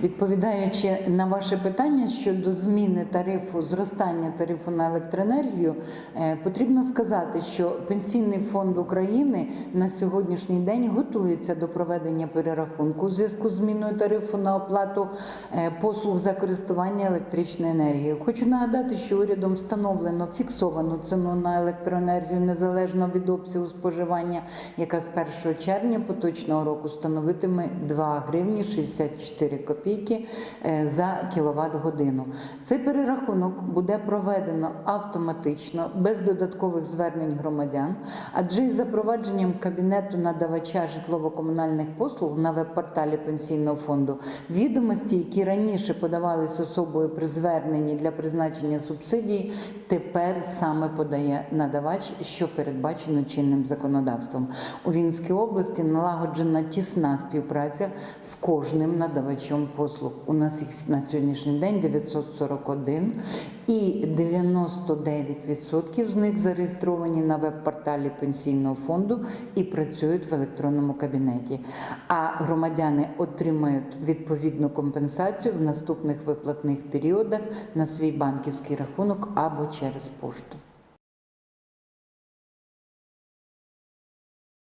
Відповідаючи на ваше питання щодо зміни тарифу, зростання тарифу на електроенергію, е, потрібно сказати, що Пенсійний фонд України на сьогоднішній день готується до проведення перерахунку у зв'язку з зміною тарифу на оплату е, послуг за користування електричною енергією. Хочу нагадати, що урядом встановлено фіксовану ціну на електроенергію незалежно від обсягу споживання, яка з 1 червня поточного року становитиме 2 гривні 64 копійки е, за кіловат годину. Цей перерахунок буде проведено автоматично без додаткових звернень громадян, адже із запровадженням кабінету надавача житлово-комунальних послуг на веб-порталі пенсійного фонду відомості, які раніше подавались особою при зверненні для призначення субсидій, тепер саме подає надавач, що передбачено чинним законодавством. У Вінській області налагоджена тісна співпраця з кожним надавачом послуг. У нас їх на сьогоднішній день 941 і 99% з них зареєстровані на веб-порталі пенсійного фонду і працюють в електронному кабінеті. А громадяни отримають відповідну компенсацію в наступних виплатних періодах на свій банківський рахунок або через пошту.